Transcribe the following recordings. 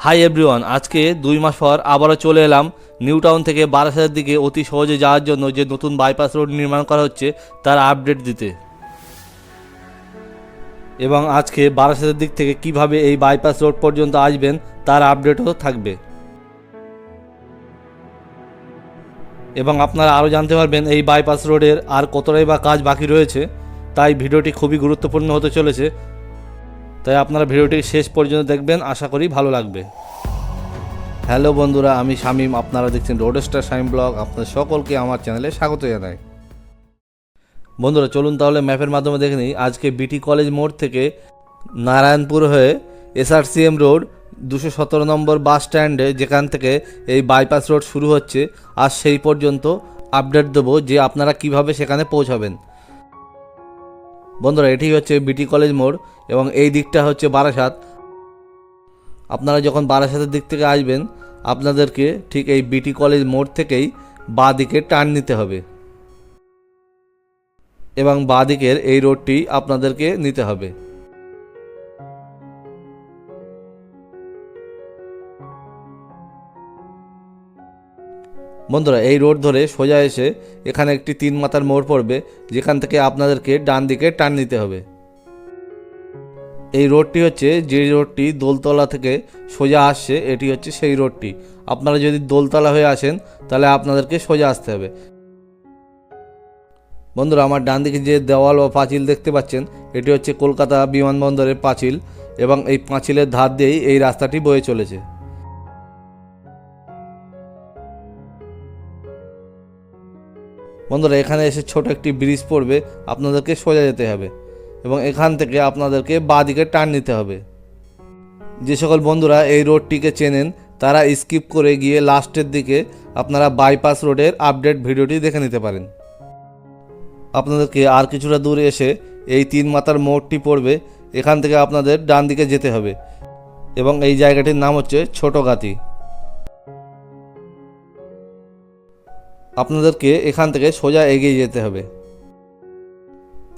Hi everyone আজকে দুই মাস পর আবারও চলে এলাম নিউ টাউন থেকে বারাসাতের দিকে অতি সহজে যাওয়ার জন্য যে নতুন বাইপাস রোড নির্মাণ করা হচ্ছে, তার আপডেট দিতে। এবং আজকে বারাসাতের দিক থেকে কীভাবে এই বাইপাস রোড পর্যন্ত আসবেন, তার আপডেটও থাকবে। এবং আপনারা আরও জানতে পারবেন এই বাইপাস রোডের আর কতটাই বা কাজ বাকি রয়েছে, তাই ভিডিওটি খুবই গুরুত্বপূর্ণ হতে চলেছে। তাই আপনারা ভিডিওটি শেষ পর্যন্ত দেখবেন, আশা করি ভালো লাগবে। হ্যালো বন্ধুরা, আমি শামীম, আপনারা দেখছেন রোডস্টার শামীম ব্লগ আপনাদের সকলকে আমার চ্যানেলে স্বাগত জানাই। বন্ধুরা, চলুন তাহলে ম্যাপের মাধ্যমে দেখে নিই। আজকে বিটি কলেজ মোড় থেকে নারায়ণপুর হয়ে এসআরসিএম রোড দুশো সতেরো নম্বর বাস স্ট্যান্ডে, যেখান থেকে এই বাইপাস রোড শুরু হচ্ছে। আর সেই পর্যন্ত আপডেট দেবো যে আপনারা কীভাবে সেখানে পৌঁছাবেন। বন্ধুরা, এটি হচ্ছে বিটি কলেজ মোড় এবং এই দিকটা হচ্ছে বারাসাত। আপনারা যখন বারাসাতের দিক থেকে আসবেন, আপনাদেরকে ঠিক এই বিটি কলেজ মোড় থেকেই বাঁ দিকে টার্ন নিতে হবে। এবং বাঁ দিকের এই রোডটি আপনাদেরকে নিতে হবে। বন্ধুরা, এই রোড ধরে সোজা এসে এখানে একটি তিন মাথার মোড় পড়বে, যেখান থেকে আপনাদেরকে ডান দিকে টার্ন নিতে হবে। এই রোডটি হচ্ছে যে রোডটি দোলতলা থেকে সোজা আসছে, এটি হচ্ছে সেই রোডটি। আপনারা যদি দোলতলা হয়ে আসেন, তাহলে আপনাদেরকে সোজা আসতে হবে। বন্ধুরা, আমার ডান দিকে যে দেওয়াল বা পাঁচিল দেখতে পাচ্ছেন, এটি হচ্ছে কলকাতা বিমানবন্দরের পাঁচিল এবং এই পাঁচিলের ধার দিয়েই এই রাস্তাটি বয়ে চলেছে। বন্ধুরা, এখানে এসে ছোট একটি ব্রিজ পড়বে, আপনাদেরকে সোজা যেতে হবে এবং এখান থেকে আপনাদেরকে বাঁ দিকে টার্ন নিতে হবে। যে সকল বন্ধুরা এই রোডটিকে চেনেন, তারা স্কিপ করে গিয়ে লাস্টের দিকে আপনারা বাইপাস রোডের আপডেট ভিডিওটি দেখে নিতে পারেন। আপনাদেরকে আর কিছুটা দূরে এসে এই তিন মাথার মোড়টি পড়বে, এখান থেকে আপনাদের ডান দিকে যেতে হবে এবং এই জায়গাটির নাম হচ্ছে ছোট গাতি আপনাদেরকে এখান থেকে সোজা এগিয়ে যেতে হবে।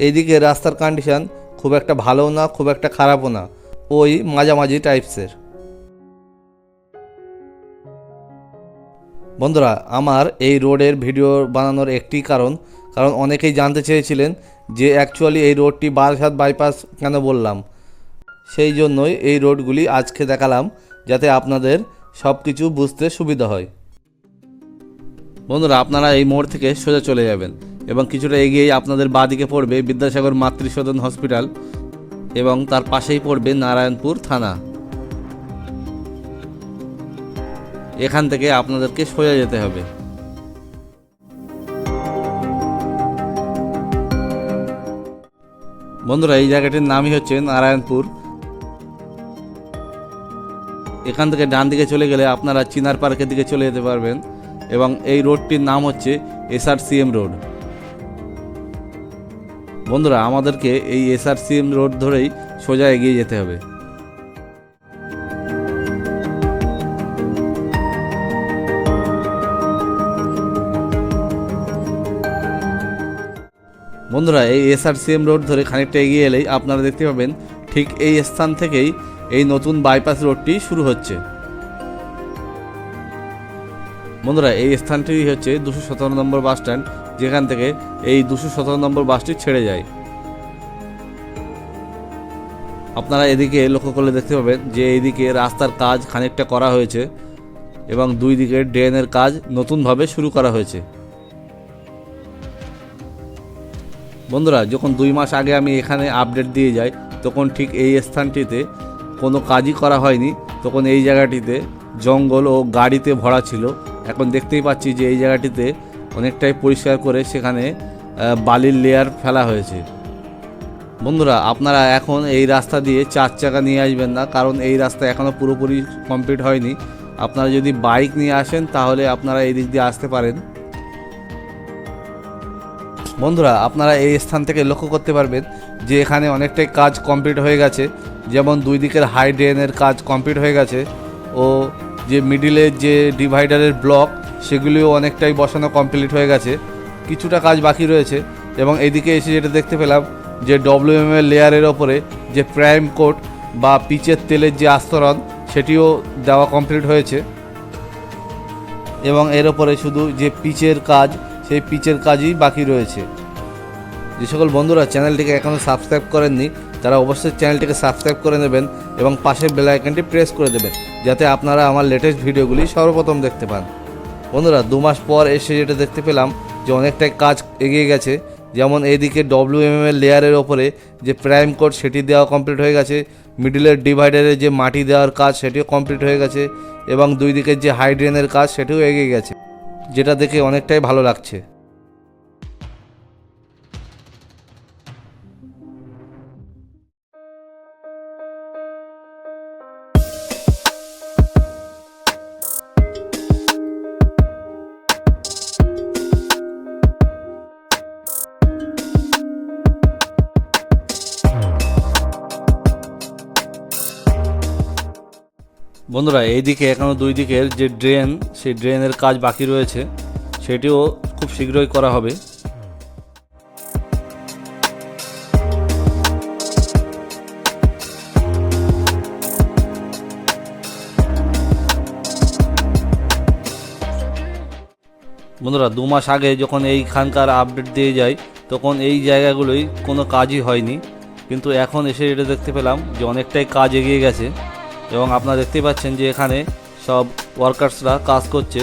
এইদিকে রাস্তার কন্ডিশান খুব একটা ভালো না, খুব একটা খারাপও না। ওই মাঝামাঝি টাইপসের বন্ধুরা, আমার এই রোডের ভিডিও বানানোর একটি কারণ কারণ অনেকেই জানতে চেয়েছিলেন যে অ্যাকচুয়ালি এই রোডটি বারাসাত বাইপাস কেন বললাম। সেই জন্যই এই রোডগুলি আজকে দেখালাম, যাতে আপনাদের সব কিছু বুঝতে সুবিধা হয়। বন্ধুরা, আপনারা এই মোড় থেকে সোজা চলে যাবেন এবং কিছুটা এগিয়েই আপনাদের বাঁ দিকে পড়বে বিদ্যাসাগর মাতৃসদন হসপিটাল এবং তার পাশেই পড়বে নারায়ণপুর থানা। এখান থেকে আপনাদেরকে সোজা যেতে হবে। বন্ধুরা, এই জায়গাটির নামই হচ্ছে নারায়ণপুর। এখান থেকে ডান দিকে চলে গেলে আপনারা চিনার পার্কের দিকে চলে যেতে পারবেন। এবং এই রোডটির নাম হচ্ছে এসআরসিএম রোড। বন্ধুরা, আমাদেরকে এই এসআরসিএম রোড ধরেই সোজা এগিয়ে যেতে হবে। বন্ধুরা, এই এসআরসিএম রোড ধরে খানিকটা এগিয়ে এলেই আপনারা দেখতে পাবেন ঠিক এই স্থান থেকেই এই নতুন বাইপাস রোডটি শুরু হচ্ছে। বন্ধুরা, এই স্থানটি হচ্ছে দুশো সতেরো নম্বর বাস স্ট্যান্ড, যেখান থেকে এই দুশো সতেরো নম্বর বাসটি ছেড়ে যায়। আপনারা এদিকে লক্ষ্য করলে দেখতে পাবেন যে এইদিকে রাস্তার কাজ খানিকটা করা হয়েছে এবং দুই দিকে ড্রেনের কাজ নতুনভাবে শুরু করা হয়েছে। বন্ধুরা, যখন দুই মাস আগে আমি এখানে আপডেট দিয়ে যাই, তখন ঠিক এই স্থানটিতে কোনো কাজই করা হয়নি। তখন এই জায়গাটিতে জঙ্গল ও গাড়িতে ভরা ছিল। এখন দেখতেই পাচ্ছি যে এই জায়গাটিতে অনেকটাই পরিষ্কার করে সেখানে বালির লেয়ার ফেলা হয়েছে। বন্ধুরা, আপনারা এখন এই রাস্তা দিয়ে চার চাকা নিয়ে আসবেন না, কারণ এই রাস্তা এখনও পুরোপুরি কমপ্লিট হয়নি। আপনারা যদি বাইক নিয়ে আসেন, তাহলে আপনারা এই দিক দিয়ে আসতে পারেন। বন্ধুরা, আপনারা এই স্থান থেকে লক্ষ্য করতে পারবেন যে এখানে অনেকটাই কাজ কমপ্লিট হয়ে গেছে। যেমন দুই দিকের হাই ড্রেনের কাজ কমপ্লিট হয়ে গেছে। ও যে মিডিলের যে ডিভাইডারের ব্লক সেগুলিও অনেকটাই বসানো কমপ্লিট হয়ে গেছে। কিছুটা কাজ বাকি রয়েছে এবং এদিকে এসে যেটা দেখতে পেলাম যে ডব্লিউএম এর লেয়ারের ওপরে যে প্রাইম কোট বা পিচের তেলের যে আস্তরণ, সেটিও দেওয়া কমপ্লিট হয়েছে। এবং এর ওপরে শুধু যে পিচের কাজ, সেই পিচের কাজই বাকি রয়েছে। যে সকল বন্ধুরা চ্যানেলটিকে এখনও সাবস্ক্রাইব করেননি তারা অবশ্যই চ্যানেলটিকে সাবস্ক্রাইব করে নেবেন এবং পাশের বেল আইকনটি প্রেস করে দেবেন, যাতে আপনারা আমার লেটেস্ট ভিডিওগুলি সর্বপ্রথম দেখতে পান। বন্ধুরা, দু মাস পর এসে যেটা দেখতে পেলাম যে অনেকটাই কাজ এগিয়ে গেছে। যেমন এইদিকে ডব্লিউএম এর লেয়ারের ওপরে যে প্রাইম কোড সেটি দেওয়া কমপ্লিট হয়ে গেছে মিডিলের ডিভাইডারে যে মাটি দেওয়ার কাজ সেটিও কমপ্লিট হয়ে গেছে, এবং দুই দিকের যে হাইড্রেনের কাজ সেটিও এগিয়ে গেছে, যেটা দেখে অনেকটাই ভালো লাগছে। বন্ধুরা, এইদিকে এখনও দুই দিকের যে ড্রেন সেই ড্রেনের কাজ বাকি রয়েছে, সেটিও খুব শীঘ্রই করা হবে। বন্ধুরা, দু মাস আগে যখন এইখানকার আপডেট দিয়ে যায়, তখন এই জায়গাগুলোই কোনো কাজই হয়নি। কিন্তু এখন এসে এটা দেখতে পেলাম যে অনেকটাই কাজ এগিয়ে গেছে। এবং আপনারা দেখতেই পাচ্ছেন যে এখানে সব ওয়ার্কার্সরা কাজ করছে।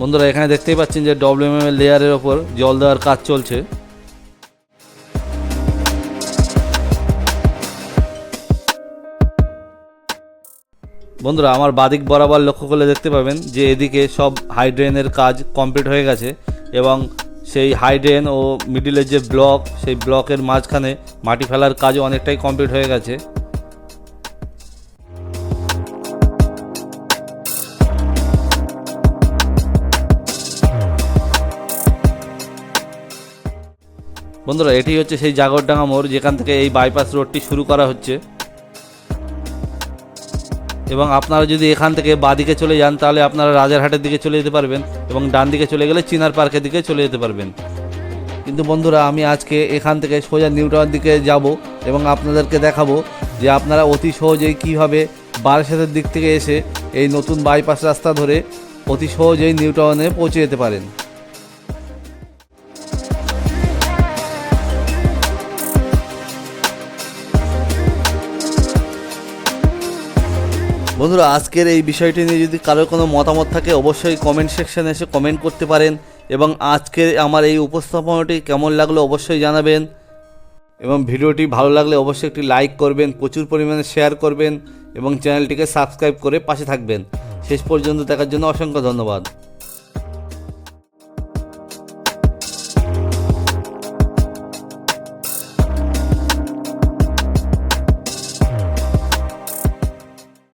বন্ধুরা, এখানে দেখতেই পাচ্ছেন যে ডব্লিউএম এর লেয়ারের ওপর জল দেওয়ার কাজ চলছে। বন্ধুরা, আমার বাদিক বরাবর লক্ষ্য করলে দেখতে পাবেন যে এদিকে সব হাইড্রেনের কাজ কমপ্লিট হয়ে গেছে এবং সেই হাইড্রেন ও মিডিলের যে ব্লক সেই ব্লকের মাঝখানে মাটি ফেলার কাজও অনেকটাই কমপ্লিট হয়ে গেছে। বন্ধুরা, এটি হচ্ছে সেই জাগরডাঙ্গা মোড় যেখান থেকে এই বাইপাস রোডটি শুরু করা হচ্ছে। এবং আপনারা যদি এখান থেকে বাদিকে চলে যান, তাহলে আপনারা রাজারহাটের দিকে চলে যেতে পারবেন এবং ডান দিকে চলে গেলে চিনার পার্কের দিকে চলে যেতে পারবেন। কিন্তু বন্ধুরা, আমি আজকে এখান থেকে সোজা নিউ টাউন দিকে যাব এবং আপনাদেরকে দেখাবো যে আপনারা অতি সহজেই কীভাবে বারাসাতের দিক থেকে এসে এই নতুন বাইপাস রাস্তা ধরে অতি সহজেই নিউ টাউনে পৌঁছে যেতে পারেন। বন্ধুরা, আজকের এই বিষয়টি নিয়ে যদি কারোর কোনো মতামত থাকে, অবশ্যই কমেন্ট সেকশানে এসে কমেন্ট করতে পারেন এবং আজকের আমার এই উপস্থাপনাটি কেমন লাগল অবশ্যই জানাবেন এবং ভিডিওটি ভালো লাগলে অবশ্যই একটি লাইক করবেন, প্রচুর পরিমাণে শেয়ার করবেন এবং চ্যানেলটিকে সাবস্ক্রাইব করে পাশে থাকবেন। শেষ পর্যন্ত দেখার জন্য অসংখ্য ধন্যবাদ।